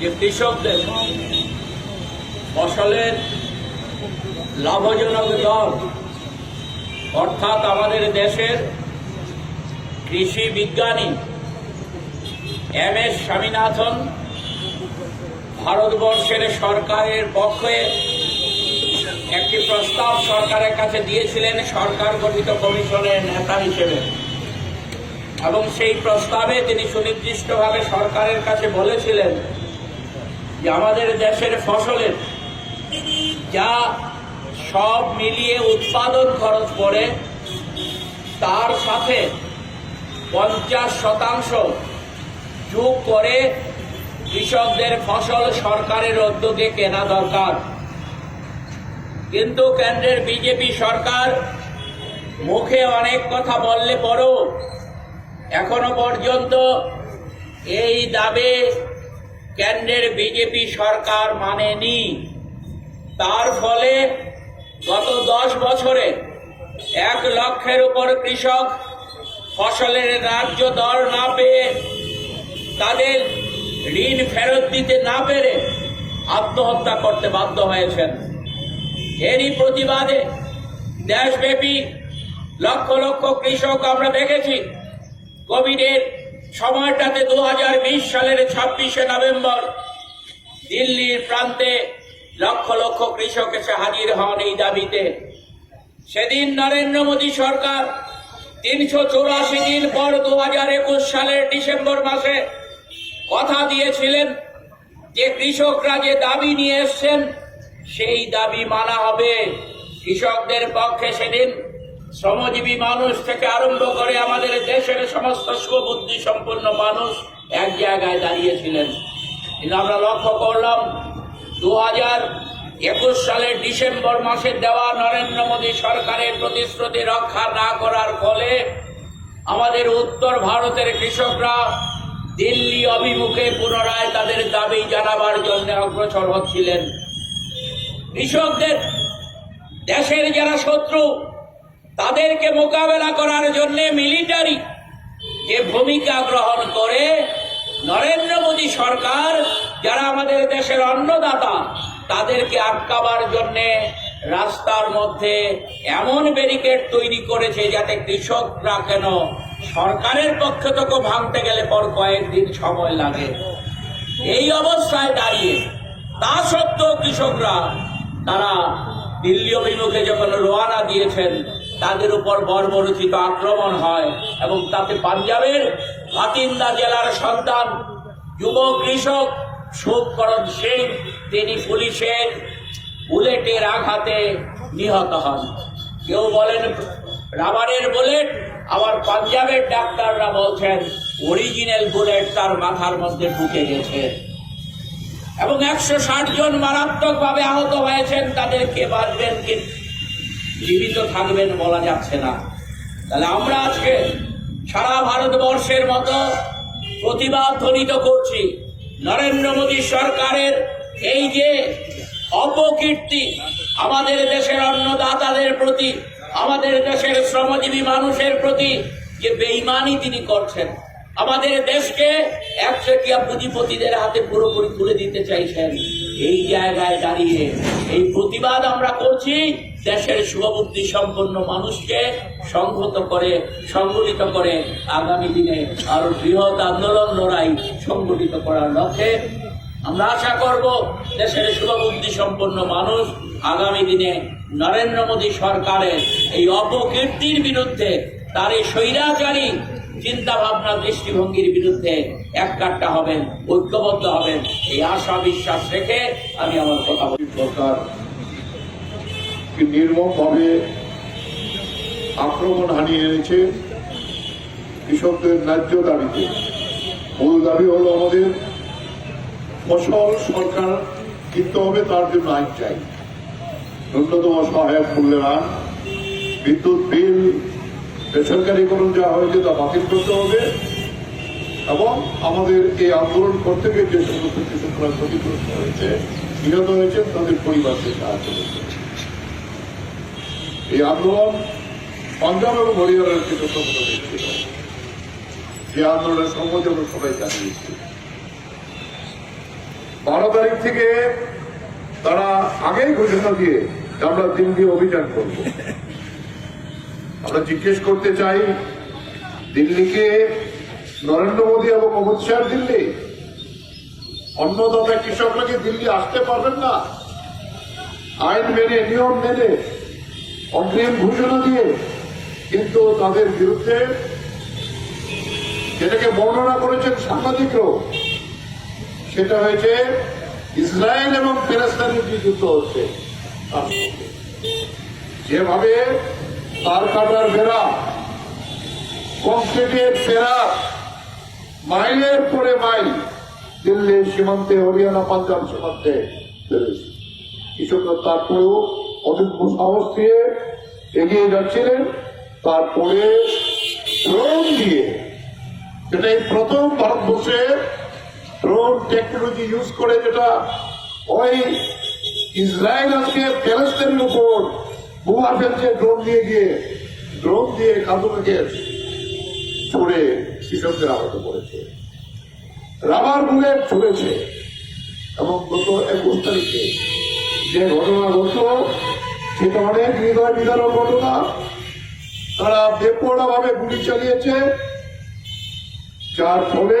যে কৃষকদের ফসলের লাভজনক দর, অর্থাৎ আমাদের দেশের কৃষি বিজ্ঞানী এম এস স্বামীনাথন ভারতবর্ষের সরকারের পক্ষে একটি প্রস্তাব সরকারের কাছে দিয়েছিলেন সরকার গঠিত কমিশনের নেতা হিসেবে। এবং সেই প্রস্তাবে তিনি সুনির্দিষ্টভাবে সরকারের কাছে বলেছিলেন যে আমাদের দেশের ফসলের যা সব মিলিয়ে উৎপাদন খরচ পড়ে, তার সাথে পঞ্চাশ শতাংশ যোগ করে কৃষকদের ফসল সরকারের উদ্যোগে কেনা দরকার। কিন্তু কেন্দ্রের বিজেপি সরকার মুখে অনেক কথা বললে পরও এখনও পর্যন্ত এই দাবি কেন্দ্রের বিজেপি সরকার মানেনি। তার ফলে গত দশ বছরে এক লক্ষের উপর কৃষক ফসলের রাজ্য দর না পেয়ে তাদের ঋণ ফেরত দিতে না পেরে আত্মহত্যা করতে বাধ্য হয়েছেন। এরই প্রতিবাদে দেশব্যাপী লক্ষ লক্ষ কৃষক আমরা দেখেছি, কোভিডের সময়টাতে দু হাজার বিশ সালের ছাব্বিশে নভেম্বর দিল্লির প্রান্তে লক্ষ লক্ষ কৃষক এসে হাজির হন এই দাবিতে। সেদিন নরেন্দ্র মোদী সরকার তিনশো চৌরাশি দিন পর দু হাজার একুশ সালের ডিসেম্বর মাসে কথা দিয়েছিলেন যে কৃষকরা যে দাবি নিয়ে এসছেন, সেই দাবি মানা হবে। কৃষকদের পক্ষে সেদিন শ্রমজীবী মানুষ থেকে আরম্ভ করে আমাদের দেশের সমস্ত সুবুদ্ধি সম্পন্ন মানুষ এক জায়গায় দাঁড়িয়েছিলেন। কিন্তু আমরা লক্ষ্য করলাম দু হাজার একুশ সালের ডিসেম্বর মাসে দেওয়া নরেন্দ্র মোদী সরকারের প্রতিশ্রুতি রক্ষা না করার ফলে আমাদের উত্তর ভারতের কৃষকরা দিল্লি অভিমুখে পুনরায় তাদের দাবি জানাবার জন্য অগ্রসর হচ্ছিলেন। কৃষকদের, দেশের যারা শত্রু তাদেরকে মোকাবেলা করার জন্য মিলিটারি যে ভূমিকা গ্রহণ করে, নরেন্দ্র মোদী সরকার, যারা আমাদের দেশের অন্নদাতা, তাদেরকে আটকাবার জন্য রাস্তার মধ্যে এমন ব্যারিকেড তৈরি করেছে যাতে কৃষকরা কেন সরকারের পক্ষ থেকে ভাঙতে গেলে পর কয়েকদিন সময় লাগে। এই অবস্থায় দাঁড়িয়ে তা সত্ত্বেও কৃষকরা, তারা দিল্লি অভিমুখে যখন রোয়ানা দিয়েছেন তাদের উপর বর্বরচিত আক্রমণ হয় এবং তাতে পাঞ্জাবের ভাতিন্দা জেলার সন্তান যুব কৃষক সুখকরণ সিং তিনি পুলিশের বুলেটের আঘাতে নিহত হন। কেউ বলেন, রাবারের বুলেট? আবার পাঞ্জাবের ডাক্তাররা বলছেন, অরিজিনাল বুলেট তার মাথার মধ্যে ঢুকে গেছে। এবং একশো ষাট জন মারাত্মকভাবে আহত হয়েছেন, তাদেরকে বাঁচবেন কি জীবিত থাকবেন বলা যাচ্ছে না। তাহলে আমরা আজকে সারা ভারতবর্ষের মতো প্রতিবাদ ধ্বনিত করছি, নরেন্দ্র মোদী সরকারের এই যে অপকীর্তি আমাদের দেশের অন্নদাতাদের প্রতি, আমাদের দেশের শ্রমজীবী মানুষের প্রতি যে বেইমানি তিনি করছেন, আমাদের দেশকে একচেটিয়া পুঁজিপতিদের হাতে পুরোপুরি তুলে দিতে চাইছেন, এই জায়গায় দাঁড়িয়ে এই প্রতিবাদ আমরা করছি। দেশের শুভবুদ্ধি সম্পন্ন মানুষকে সংহত করে, সংগঠিত করে আগামী দিনে আরও বৃহৎ আন্দোলন, লড়াই সংগঠিত করার লক্ষ্যে আমরা আশা করব দেশের শুভবুদ্ধি সম্পন্ন মানুষ আগামী দিনে নরেন্দ্র মোদী সরকারের এই অপকীর্তির বিরুদ্ধে তার এই স্বৈরাচারী চিন্তা ভাবনা দৃষ্টিভঙ্গির বিরুদ্ধে এক কাট্টা হবেন, ঐক্যবদ্ধ হবেন, এই আশা বিশ্বাস রেখে আমি আমার কথা বলি সরকার নির্মম ভাবে আক্রমণ হানিয়ে এনেছে কৃষকদের ন্যায্য দাবিতে মূল দাবি হলো আমাদের ফসল সরকার কিনতে হবে, তার জন্য আইন চাই ন্যূনতম সহায়ক মূল্যের আইন বিদ্যুৎ বিল বেসরকারীকরণ যা হয়েছে তা বাতিল করতে হবে এবং আমাদের এই আন্দোলন করতে গিয়ে যে সমস্ত কৃষকরা ক্ষতিগ্রস্ত হয়েছে, নিহত হয়েছে, তাদের পরিবারকে সাহায্য করতে হবে। এই আন্দোলন পাঞ্জাব এবং হরিয়ানার কৃষকরা মতো ছিল যে আন্দোলনের সংগঠন আমরা সবাই জানিয়েছি। বারো তারিখ থেকে তারা আগেই ঘোষণা দিয়ে আমরা দিল্লি অভিযান করব। আমরা জিজ্ঞেস করতে চাই, দিল্লিকে নরেন্দ্র মোদী এবং অমিত শাহ দিল্লি অন্যতম কৃষকরা কি দিল্লি আসতে পারবেন না? আইন মেনে, নিয়ম মেনে অগ্রিম ঘোষণা দিয়ে কিন্তু তাদের বিরুদ্ধে যেটাকে বর্ণনা করেছেন সাংবাদিকরাও সেটা হয়েছে ইসরায়েল এবং ফেরেস্তানের যে যুদ্ধ হচ্ছে। যেভাবে তার কাটার বেড়া কংক্রিটের ফেরা মাইলের পরে মাইল দিল্লির সীমান্তে হরিয়ানা পাঞ্জাব সীমান্তে কৃষকরা তারপরেও অভিজ্ঞ সাহস দিয়ে এগিয়ে যাচ্ছিলেন, তারপরে ড্রোন দিয়ে। যেটা এই প্রথম ভারতবর্ষে ড্রোন টেকনোলজি ইউজ করে, যেটা ওই ইসরায়েল আজকে প্যালেস্টাইনের উপর বোমা ফেলছে ড্রোন দিয়ে গিয়ে। ড্রোন দিয়ে কাঁদুকে ছুড়ে কৃষকদের আহত করেছে। রাবার বুলেট ছুড়েছে। এবং গত একুশ তারিখে যে ঘটনা ঘটল সেটা অনেক হৃদয় বিদারক ঘটনা তারা বেপরোয়া ভাবে গুলি চালিয়েছে। যার ফলে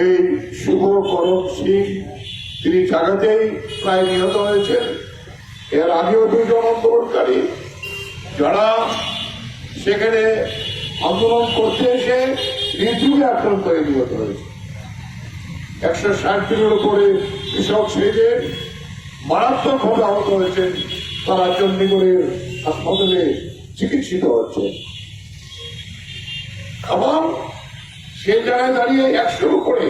এই শুভ করম সিং, তিনি জায়গাতেই প্রায় নিহত হয়েছেন। এর আগেও দুজন আন্দোলনকারী যারা সেখানে আন্দোলন করতে এসে নির্জীবে আক্রান্ত হয়ে নিহত হয়েছে। একশো ষাট দিনের উপরে কৃষক সেজের মারাত্মকভাবে আহত হয়েছেন। তারা চণ্ডীগড়ের হাসপাতালে চিকিৎসিত হচ্ছে। এবং সেই জায়গায় দাঁড়িয়ে একশোর উপরে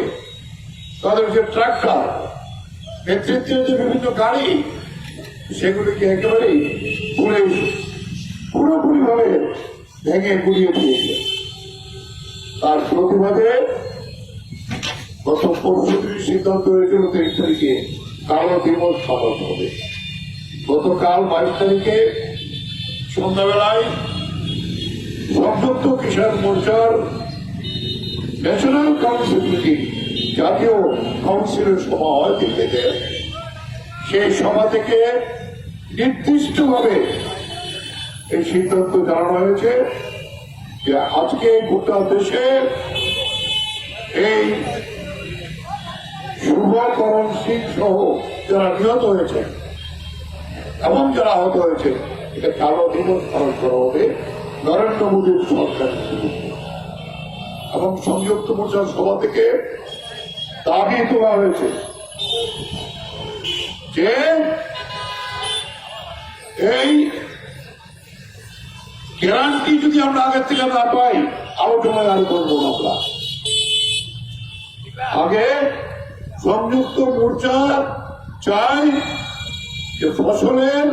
তাদের যে ট্রাক্টর নেতৃত্বের যে বিভিন্ন গাড়ি, সেগুলিকে একেবারেই পুরে পুরোপুরি ভাবে ভেঙে গুড়িয়ে দিয়েছে। তার প্রতিবাদে গত পরশু সিদ্ধান্ত হয়েছিল তেইশ তারিখে কালো দিবস পালন হবে। গতকাল বাইশ তারিখে সন্ধ্যাবেলায় সংযুক্ত কিষাণ মোর্চার ন্যাশনাল কাউন্সিল মিটিং, জাতীয় কাউন্সিলের সভা হয় দিল্লিতে। সেই সভা থেকে নির্দিষ্টভাবে এই সিদ্ধান্ত জানানো হয়েছে যে আজকে গোটা দেশে এই শুভকরণ সিং সহ যারা নিহত হয়েছে এবং যারা আহত হয়েছে, এটা কালো দিবস পালন করা হবে, নরেন্দ্র মোদীর সরকার। এবং সংযুক্ত মোর্চার সভা থেকে দাবি তোলা হয়েছে যে এই গ্যারান্টি যদি আমরা আগের থেকে না পাই, আলোচনায় আর করব আমরা। আগে সংযুক্ত মোর্চা চাই যে ফসলের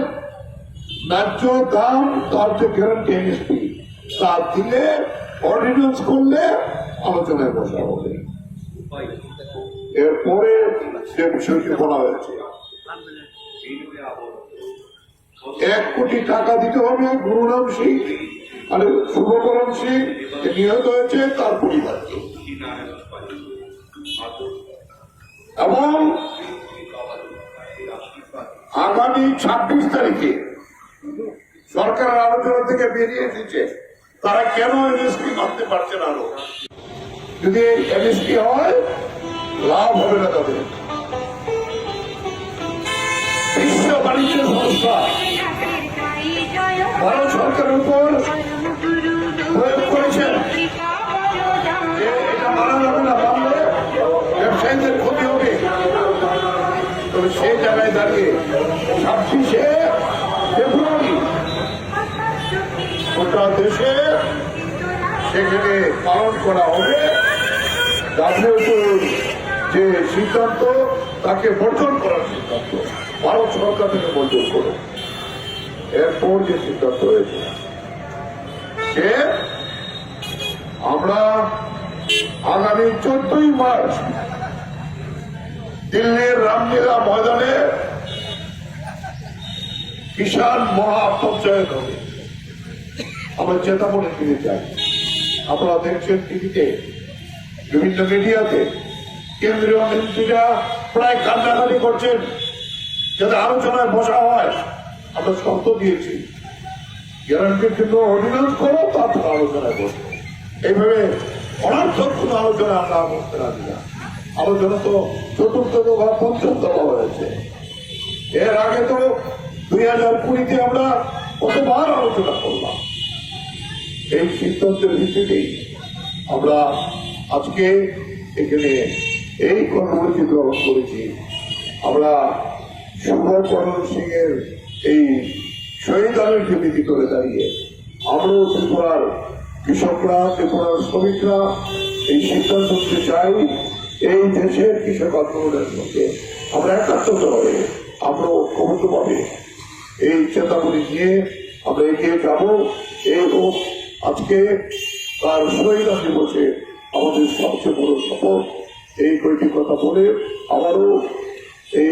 ন্যায্য দাম, তার যে গ্যারান্টি এমএসপি তা দিলে অর্ডিন্যান্স করলে আলোচনায় বসা হবে। এরপরে সে বিষয়টি বলা হয়েছে, এক কোটি টাকা দিতে হবে গুরুরাম সিং আর শুভকরণ সিং, যে নিহত হয়েছে, তার পরিবারকে এবং আগামী ছাব্বিশ তারিখে সরকারের আলোচনা থেকে বেরিয়ে এসেছে, তারা কেন এমএসপি মানতে পারছে না আরও? যদি এমএসপি হয়, লাভ হবে না তাদের। বিশ্ব বাণিজ্য সংস্থা, ভারত সরকারের উপর সেই জায়গায় দাঁড়িয়ে ছাব্বিশে ফেব্রুয়ারি গোটা দেশে সেখানে পালন করা হবে। ডাব্লিউটিওর যে সিদ্ধান্ত, তাকে বর্জন করার সিদ্ধান্ত। ভারত সরকার থেকে বর্জন করে এরপর যে সিদ্ধান্ত হয়েছে যে আমরা আগামী চোদ্দই মার্চ দিল্লির রামলীলা ময়দানে কিষাণ মহাপঞ্চায়েত হবে। আমরা চেতাবনী দিতে চাই। আপনারা দেখছেন টিভিতে, বিভিন্ন মিডিয়াতে। কেন্দ্রীয় মন্ত্রীরা প্রায় কান্নাকাটি করছেন। যাতে আলোচনায় বসা হয়, আমরা শর্ত দিয়েছি। গ্যারান্টির জন্য অর্ডিন্যান্স করো, তারপর আলোচনায় বসবো। এইভাবে অনার্থক কোনো আলোচনা আমরা করতে রাখি না। আলোচনা তো চতুর্থ বা পঞ্চম দফা হয়েছে। এর আগে তো দুই হাজার কুড়িতে আমরা কতবার আলোচনা করলাম। এই সিদ্ধান্তের ভিত্তিতেই আমরা আজকে এখানে এই কর্মসূচি গ্রহণ করেছি। আমরা শুভকরণ সিং এর এই শহীদ আলীকে নীতি করে দাঁড়িয়ে আমরাও ত্রিপুরার কৃষকরা, ত্রিপুরার শ্রমিকরা এই সিদ্ধান্ত নিতে চাই। এই দেশের কৃষক মধ্যে আমরা একাত্মতা হয়ে আমরা ঐক্যবদ্ধভাবে এই চেতাগুলি নিয়ে আমরা এগিয়ে যাব এই হোক আজকে তার সহিদা দিবসে আমাদের সবচেয়ে বড় সফল এই কয়েকটি কথা বলে আবারও এই